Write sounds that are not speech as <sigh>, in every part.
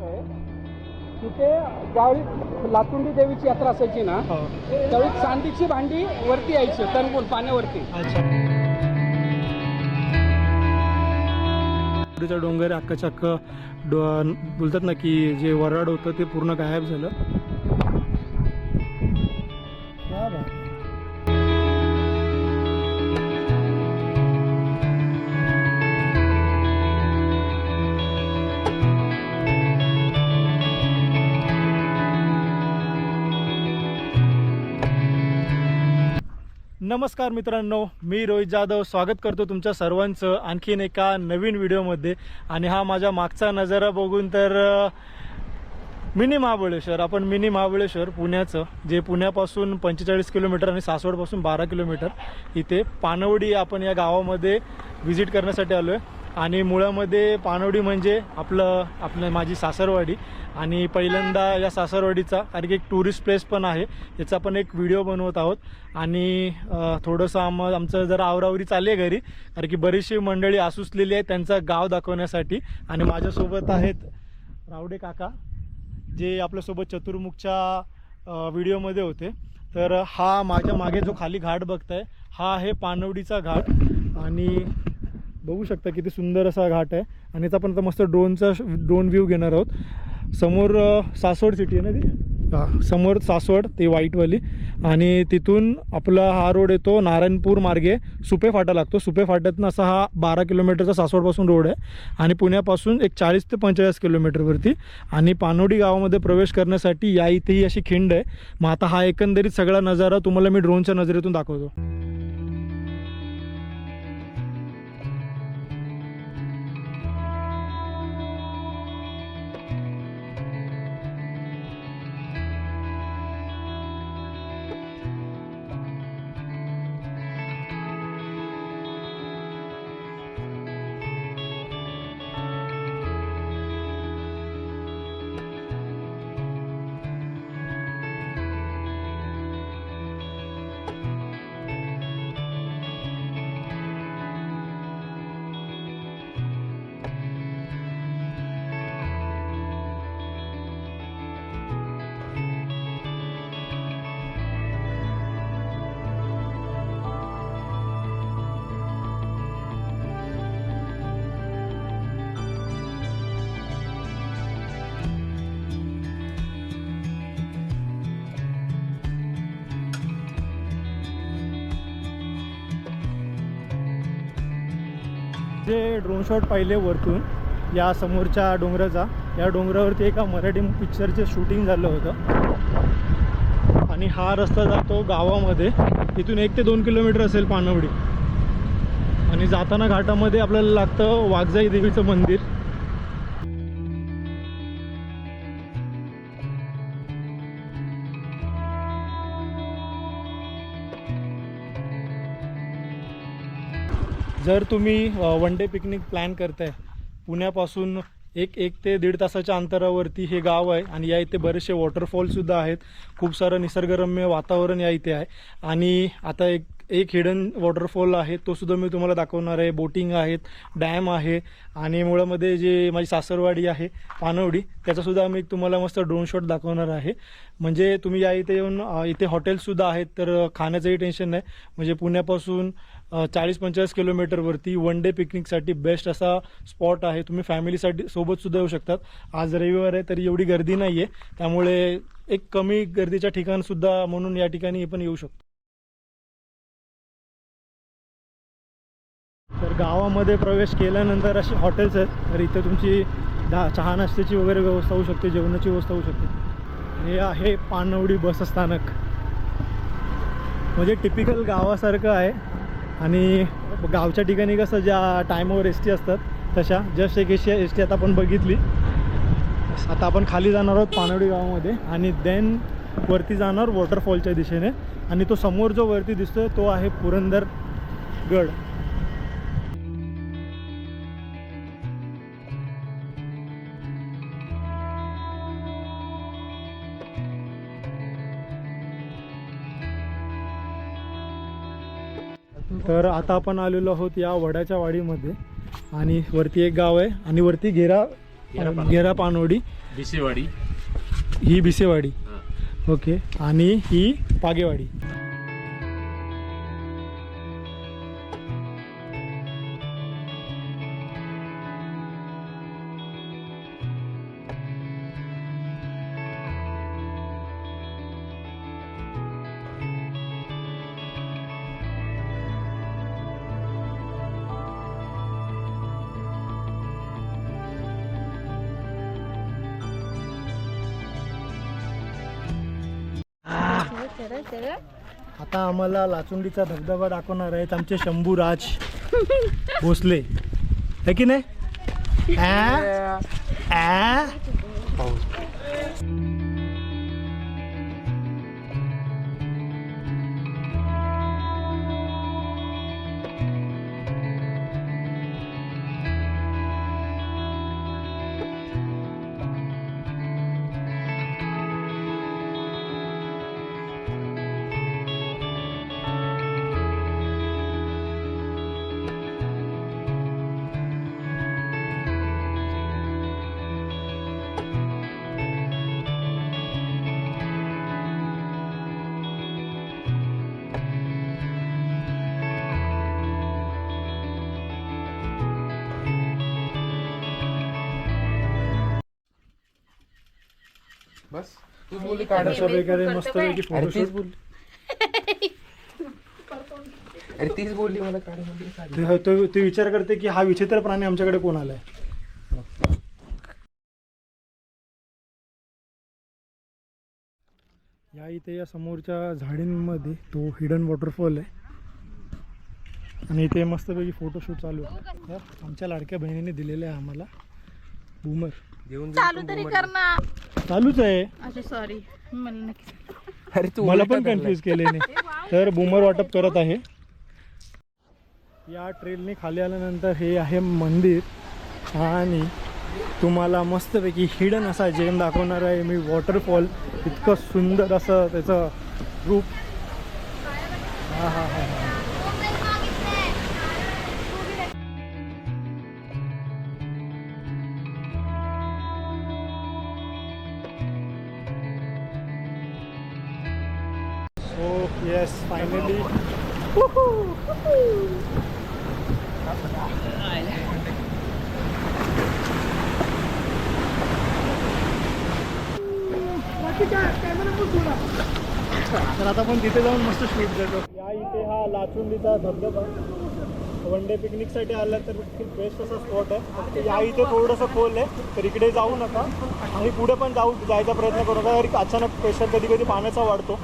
तिथे ज्यावेळी लातुंडी देवीची यात्रा असायची ना हो. त्यावेळी चांदीची भांडी वरती यायची तणगुल पाण्यावरती. डोंगर अख्ख डो बोलतात ना की जे वराड होतं ते पूर्ण गायब झालं. नमस्कार मित्रांनो मी रोहित जाधव. स्वागत करतो तुमच्या सर्वांचं आणखीन एका नवीन व्हिडिओमध्ये. आणि हा माझ्या मागचा नजारा बघून तर मिनी महाबळेश्वर. आपण मिनी महाबळेश्वर पुण्याचं जे पुण्यापासून पंचेचाळीस किलोमीटर आणि सासवडपासून बारा किलोमीटर इथे पानवडी आपण या गावामध्ये व्हिजिट करण्यासाठी आलो आहे आणि मुळामध्ये पानवडी म्हणजे आपलं आपलं माझी सासरवाडी. आणि पहिल्यांदा या सासरवाडीचा कारण की एक टुरिस्ट प्लेस पण आहे याचा पण एक व्हिडिओ बनवत आहोत. आणि थोडंसं आम आमचं जरा आवरावरी चालली आहे घरी कारण की बरीचशी मंडळी आसुसलेली आहे त्यांचं गाव दाखवण्यासाठी. आणि माझ्यासोबत आहेत रावडे काका जे आपल्यासोबत चतुर्मुखच्या व्हिडिओमध्ये होते. तर हा माझ्या मागे जो खाली घाट बघताय हा आहे पानवडीचा घाट. आणि बघू शकता किती सुंदर असा घाट आहे. आणि याचा आपण आता मस्त ड्रोनचा ड्रोन व्ह्यू घेणार आहोत. समोर सासवड सिटी आहे ना ती? हा. समोर सासवड ते व्हाईटवाली आणि तिथून आपला हा रोड येतो नारायणपूर मार्गे. सुपे फाटा लागतो. सुपे फाट्यातनं असा हा बारा किलोमीटरचा सासवडपासून रोड आहे. आणि पुण्यापासून एक चाळीस ते पंचेचाळीस किलोमीटरवरती आणि पानोडी गावामध्ये प्रवेश करण्यासाठी या इथे ही अशी खिंड आहे. मग आता हा एकंदरीत सगळा नजारा तुम्हाला मी ड्रोनच्या नजरेतून दाखवतो. जे ड्रोन शॉट पाहिले वरतून या समोरच्या डोंगराचा या डोंगरावरती एका मराठी पिक्चरचे शूटिंग झालं होतं. आणि हा रस्ता जातो गावामध्ये. इथून एक ते दोन किलोमीटर असेल पानवडी. आणि जाताना घाटामध्ये आपल्याला लागतं वाघजाई देवीचं मंदिर. जर तुम्ही वन डे पिकनिक प्लॅन करताय पुण्यापासून एक एक ते दीड तासाच्या अंतरावरती हे गाव आहे आणि या इथे बरेचसे वॉटरफॉलसुद्धा आहेत. खूप सारं निसर्गरम्य वातावरण या इथे आहे. आणि आता एक एक हिडन वॉटरफॉल आहे तो सुद्धा मी तुम्हाला दाखवणार आहे. बोटिंग आहेत डॅम आहे आणि मुळामध्ये जे माझी सासरवाडी आहे पानवडी त्याचासुद्धा मी तुम्हाला मस्त ड्रोन शॉट दाखवणार आहे. म्हणजे तुम्ही या इथे येऊन इथे हॉटेल्ससुद्धा आहेत तर खाण्याचंही टेन्शन नाही. म्हणजे पुण्यापासून चाळीस पंचेचाळीस किलोमीटरवरती वन डे पिकनिकसाठी बेस्ट असा स्पॉट आहे. तुम्ही फॅमिलीसाठी सोबतसुद्धा येऊ शकतात. आज रविवार आहे तरी एवढी गर्दी नाही आहे त्यामुळे एक कमी गर्दीच्या ठिकाणसुद्धा म्हणून या ठिकाणी पण येऊ शकतो. तर गावामध्ये प्रवेश केल्यानंतर अशी हॉटेल्स आहेत तर इथे तुमची दा चहा नाश्त्याची वगैरे व्यवस्था होऊ शकते जेवणाची व्यवस्था होऊ शकते. हे आहे पानवडी बस स्थानक. म्हणजे टिपिकल गावासारखं आहे आणि गावच्या ठिकाणी कसं ज्या टायमावर एस टी असतात तशा जस्ट एक एस एस टी आता आपण बघितली. आता आपण खाली जाणार आहोत पानवडी गावामध्ये आणि देन वरती जाणार वॉटरफॉलच्या दिशेने आणि तो समोर जो वरती दिसतोय तो आहे पुरंदर गड. तर आता आपण आलेलो आहोत या वडाच्या वाडीमध्ये. आणि वरती एक गाव आहे आणि वरती घेरा गेरा पानवडी बिसेवाडी. ही बिसेवाडी. हा. ओके. आणि ही पागेवाडी. आता आम्हाला लाचुंडीचा धबधबा दाखवणार आहेत आमचे शंभू राज भोसले. है की नाही? बस. तू बोलली काढ. अशा प्रकारे मस्तपैकी अरे तीच फोटोशूट बोलली. अरे तीच बोलली मला काढ बोलली काढ. ते तो- ते विचार करते की हा विचित्र प्राणी आमच्याकडे कोण आलाय? या इथे या समोरच्या झाडींमध्ये तो हिडन वॉटरफॉल आहे. आणि इथे मस्तपैकी फोटोशूट चालू आहे. या आमच्या लाडक्या बहिणीने दिलेले आहे आम्हाला. बूमर घेऊन चालू तरी कर ना चालूच आहे. अच्छा सॉरी मला नक्की अरे तू मला पण. कन्फ्यूज केलेने <laughs> तर बूमर वाटप करत आहे. या ट्रेलने खाली आल्यानंतर हे आहे मंदिर. आणि तुम्हाला मस्तपैकी हिडन असा जेम दाखवणार आहे. मी वॉटरफॉल इतकं सुंदर असं त्याचं रूप तर आता आपण तिथे जाऊन मस्त शूट देतो. या इथे हा लाचुंडीचा धबधबा. वन डे पिकनिकसाठी आला तर खूप बेस्ट असा स्पॉट आहे. फक्त या इथे थोडंसं खोल आहे तर इकडे जाऊ नका. आणि पुढे पण जाऊ जायचा प्रयत्न करू नका. कारण अचानक प्रेशर कधी कधी पाण्याचा वाढतो.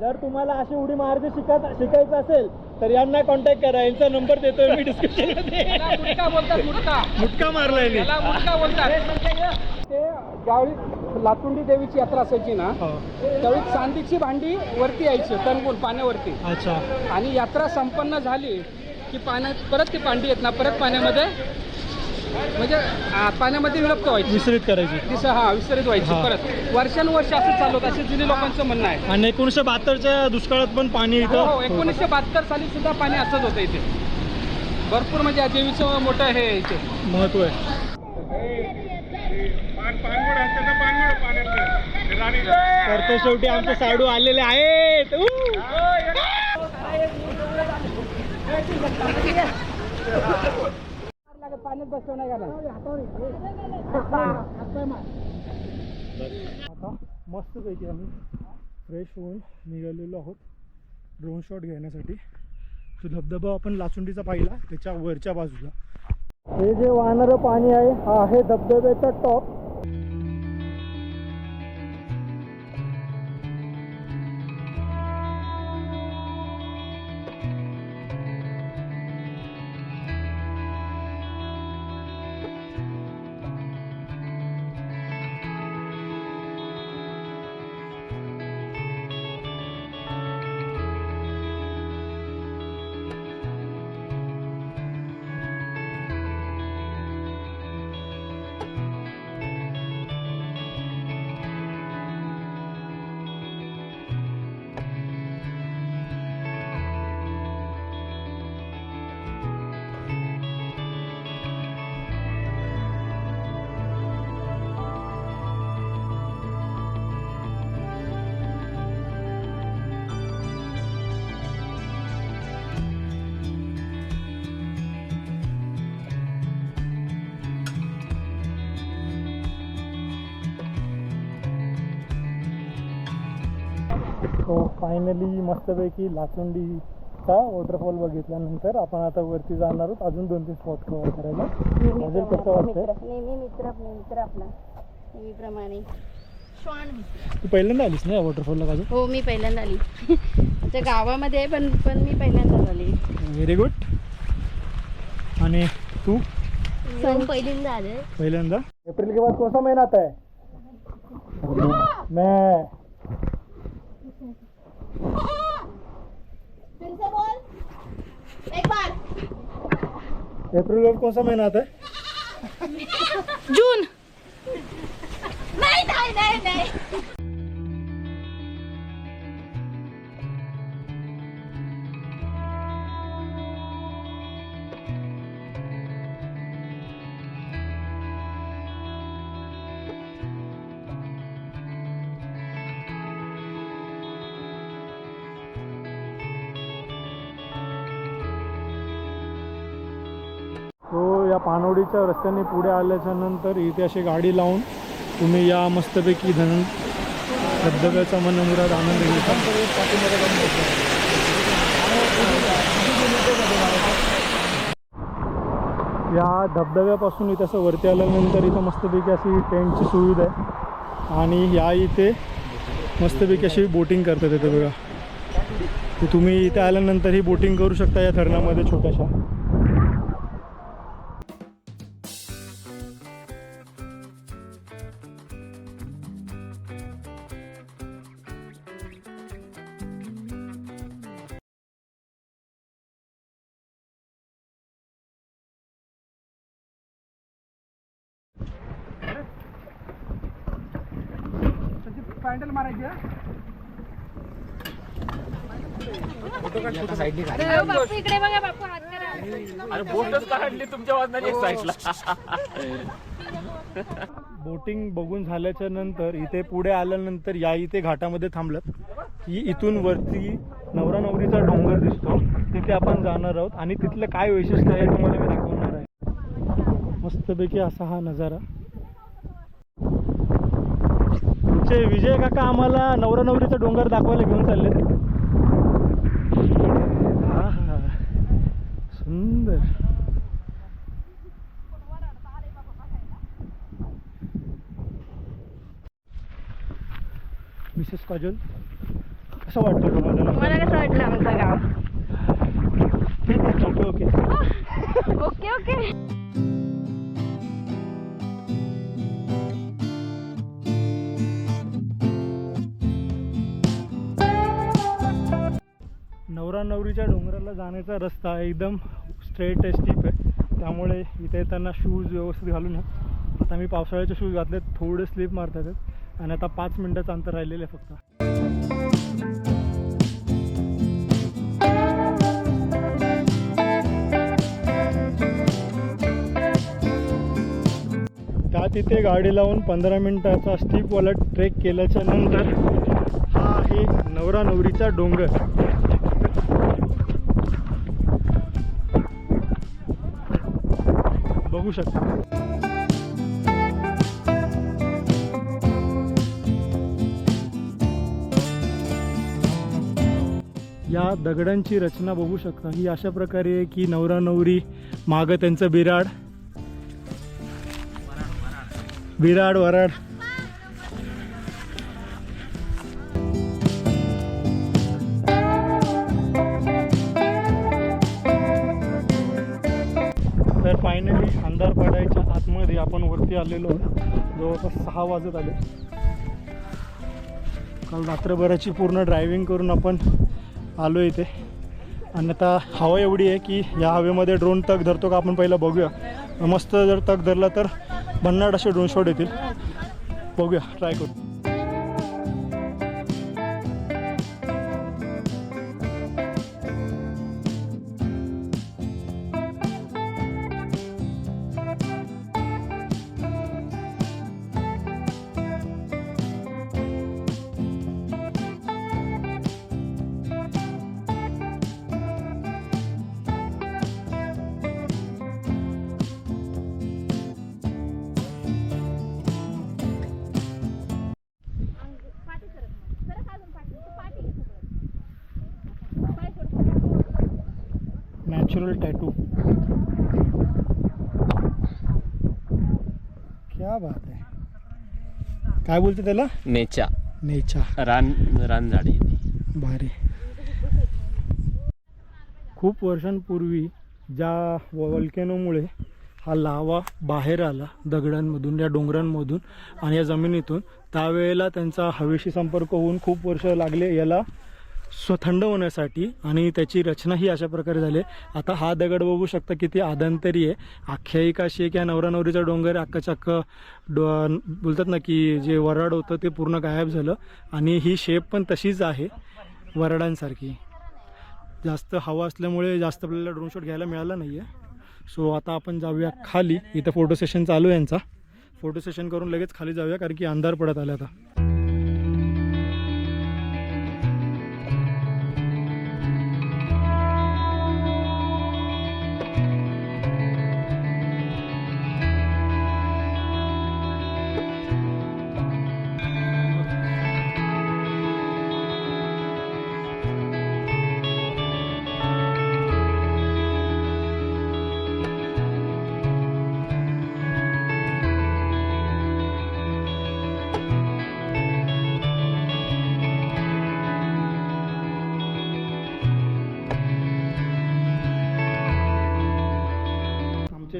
जर तुम्हाला अशी उडी मारायची शिकत शिकायचं असेल तर यांना कॉन्टॅक्ट करा. यांचा नंबर देतोय मी डिस्क्रिप्शनमध्ये. मुटका बोलतात मुटका मुटका मारलाय मी. याला मुटका बोलतात. ते ज्यावेळी लाचुंडी देवीची यात्रा असायची ना हो. त्यावेळी चांदीची भांडी वरती यायची तणगुण पाण्यावरती. अच्छा. आणि यात्रा संपन्न झाली की पाण्यात परत ती भांडी येत ना परत पाण्यामध्ये म्हणजे आ, पाण्यामध्ये विलुप्त व्हायची विसरित करायची दिस हा विस्तारित व्हायची हा. परत वर्षानुवर्ष असं चालू होतं असे जुने लोकांचं म्हणणं आहे आणि एकोणीसशे बहात्तरच्या दुष्काळात पण पाणी हो हो इथं एकोणीसशे बहात्तर साली सुद्धा पाणी असंच होतं इथे भरपूर म्हणजे या देवीचं मोठं हे आहे इथे महत्त्व आहे तर ते शेवटी आमचे साडू आलेले आहेत! पाण्यात बसतो नाही आता मस्तपैकी आम्ही फ्रेश होऊन निघालेलो आहोत. ड्रोन शॉट घेण्यासाठी. तो धबधबा आपण लाचुंडीचा पाहिला त्याच्या वरच्या बाजूला. हे जे वाहणारं पाणी आहे हा आहे धबधब्याचा टॉप तो फायनली मस्तपैकी लाचुंडीचा वॉटरफॉल बघितल्यानंतर आपण आता वरती जाणार आहोत. अजून दोन तीन स्पॉट कव्हर करायला अजून कसं नेहमी मित्र मित्र आपला. नेहमीप्रमाणे. तू पहिल्यांदा आलीस ना वॉटरफॉलला का हो मी पहिल्यांदा आली. <laughs> आमच्या गावामध्ये आहे, पण पण मी पहिल्यांदाच आली. व्हेरी गुड आणि तू? सण पहिल्यांदा आले. पहिल्यांदा? अप्रैल के बाद सा महीना आता है! मैं. अप्रैल के बाद कौन सा महीना आता? है जून. नाही नाही नाही नाही. या पानोडीच्या रस्त्याने पुढे आल्याच्यानंतर इथे अशी गाडी लावून तुम्ही या मस्तपैकी धन धबधब्याचा मनमुराद आनंद घेता या धबधब्यापासून इथे असं वरती आल्यानंतर इथं मस्तपैकी अशी टेंटची सुविधा आहे. आणि या इथे मस्तपैकी अशी बोटिंग करतात इथे बघा. तर तुम्ही इथे आल्यानंतर ही बोटिंग करू शकता या धरणामध्ये छोट्याशा. बापू इकडे बघा बापू हात करा. बोटिंग बघून झाल्याच्यानंतर इथे पुढे आल्यानंतर या इथे घाटामध्ये थांबलं की इथून वरती नवरा नवरीचा डोंगर दिसतो. तिथे आपण जाणार आहोत आणि तिथलं काय वैशिष्ट्य आहे तुम्हाला मी दाखवणार आहे. मस्तपैकी असा हा नजारा. तुमचे विजय काका आम्हाला नवरा नवरीचा डोंगर दाखवायला घेऊन चालले आहा, सुंदर मिसेस काजल कसं वाटतं तुम्हाला? मला कसं वाटलं आमचं गाव? ओके. Okay okay okay. नवरा नवरीच्या डोंगराला जाण्याचा रस्ता एकदम स्ट्रेट आहे स्टीप आहे. त्यामुळे इथे येताना शूज व्यवस्थित घालून या आता मी पावसाळ्याचे शूज घातले थोडे स्लिप मारतात आणि आता पाच मिनटाचं अंतर राहिलेलं आहे फक्त. त्या तिथे गाडी लावून पंधरा मिनिटाचा स्टीपवाला ट्रेक केल्याच्यानंतर हा आहे नवरा नवरीचा डोंगर. बघू शकता. या दगडांची रचना बघू शकता. ही अशा प्रकारे आहे की नवरा नवरी मागं त्यांचं बिराड. बिराड वराड. तर फायनली अंधार पडायच्या आतमध्ये आपण वरती आलेलो जवळपास सहा वाजत आले. काल रात्रभराची पूर्ण ड्रायव्हिंग करून आपण आलो इथे. आणि आता हवा एवढी आहे की या हवेमध्ये ड्रोन तग धरतो का आपण पहिला बघूया. मस्त जर तग धरला तर भन्नाट असे ड्रोन शॉट येतील. बघूया ट्राय करू. नॅचरल टॅटू क्या बात आहे काय बोलते त्याला? नेचा. नेचा. रान रान झाडी भारी. खूप वर्षांपूर्वी ज्या वॉल्कॅनोमुळे हा लावा बाहेर आला दगडांमधून या डोंगरांमधून आणि या जमिनीतून त्यावेळेला त्यांचा हवेशी संपर्क होऊन खूप वर्ष लागले याला स्व थंड होण्यासाठी आणि त्याची रचना ही अशा प्रकारे झाली आहे. आता हा दगड बघू शकता किती आदंतरी आहे. आख्यायिका अशी आहे की हा नवरा नवरीचा डोंगर आहे, डो बोलतात ना की जे वराड होतं ते पूर्ण गायब झालं. आणि ही शेप पण तशीच आहे वराडांसारखी. जास्त हवा असल्यामुळे जास्त आपल्याला ड्रोन शॉट घ्यायला मिळाला नाही आहे सो आता आपण जाऊया खाली. इथं फोटो सेशन चालू आहे यांचा. फोटो सेशन करून लगेच खाली जाऊया कारण की अंधार पडत आला आता.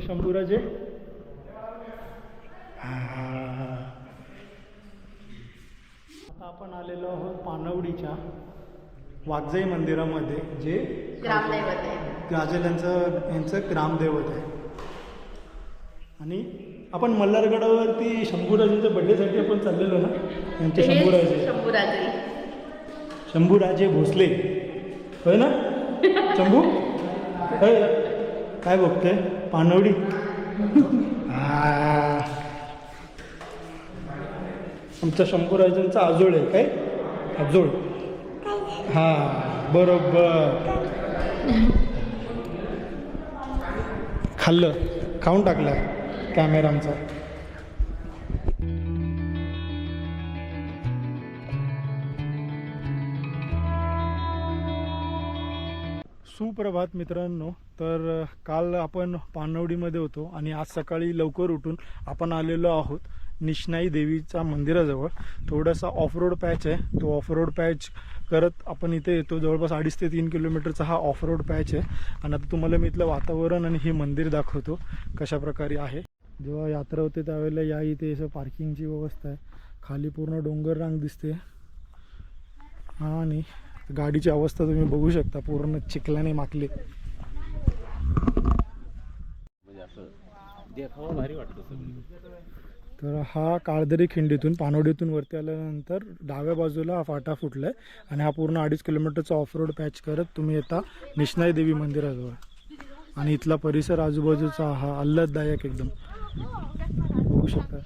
शंभूराजे? आता आपण आलेलो आहोत पानवडीच्या वाघजाई मंदिरामध्ये जे ग्रामदैवत आहे. यांचं यांचं ग्रामदैवत आहे. आणि आपण मल्हारगडावरती शंभूराजेंच्या बड्डेसाठी आपण चाललेलो ना? यांचे शंभूराजे. शंभूराजे. शंभूराजे भोसले. होय ना? शंभू? होय. काय बघतोय पानवडी. आ. आमच्या शंभूराजांचा आजोळ आहे काय? आजोळ. हा बरोबर. खाल्लं. खाऊन टाकला कॅमेरा सुप्रभात मित्रांनो. तर काल आपण पानवडीमध्ये होतो आणि आज सकाळी लवकर उठून आपण आलेलो आहोत निष्णाई देवीच्या मंदिराजवळ. थोडासा ऑफ रोड पॅच आहे. तो ऑफ रोड पॅच करत आपण इथे येतो. जवळपास अडीच ते तीन किलोमीटरचा हा ऑफ रोड पॅच आहे. आणि आता तुम्हाला मी इथलं वातावरण आणि हे मंदिर दाखवतो. कशा प्रकारे आहे. जेव्हा यात्रा होते त्यावेळेला या इथे असं पार्किंगची व्यवस्था आहे. खाली पूर्ण डोंगर रांग दिसते. हा आणि गाडीची अवस्था तुम्ही बघू शकता पूर्ण चिखलाने माकली म्हणजे तर हा काळदरी खिंडीतून पानवडीतून वरती आल्यानंतर डाव्या बाजूला हा फाटा फुटलाय आणि हा पूर्ण अडीच किलोमीटरचा ऑफ रोड पॅच करत तुम्ही येता निष्णाई देवी मंदिराजवळ. आणि इथला परिसर आजूबाजूचा हा आल्हाददायक एकदम. बघू शकता.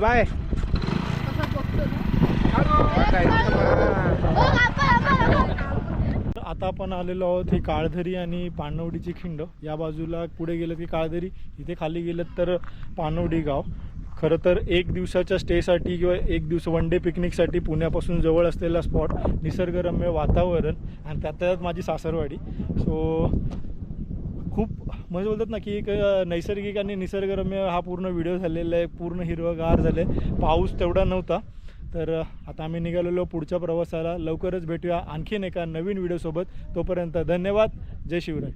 बाय. आता आपण आलेलो आहोत ही काळधरी आणि पानवडीची खिंड. या बाजूला पुढे गेलं की काळधरी इथे खाली गेलं तर पानवडी गाव. खरं तर एक दिवसाच्या स्टेसाठी किंवा एक दिवस वन डे पिकनिकसाठी पुण्यापासून जवळ असलेला स्पॉट निसर्गरम्य वातावरण आणि त्यात त्यात माझी सासरवाडी. सो खूप म्हणजे बोलतात ना की एक नैसर्गिक आणि निसर्गरम्य हा पूर्ण व्हिडिओ झालेला आहे. पूर्ण हिरवगार झालं आहे पाऊस तेवढा नव्हता. तर आता आम्ही निघालेलो पुढच्या प्रवासाला. लवकरच भेटूया आणखीन एका नवीन व्हिडिओसोबत तोपर्यंत धन्यवाद. जय शिवराय.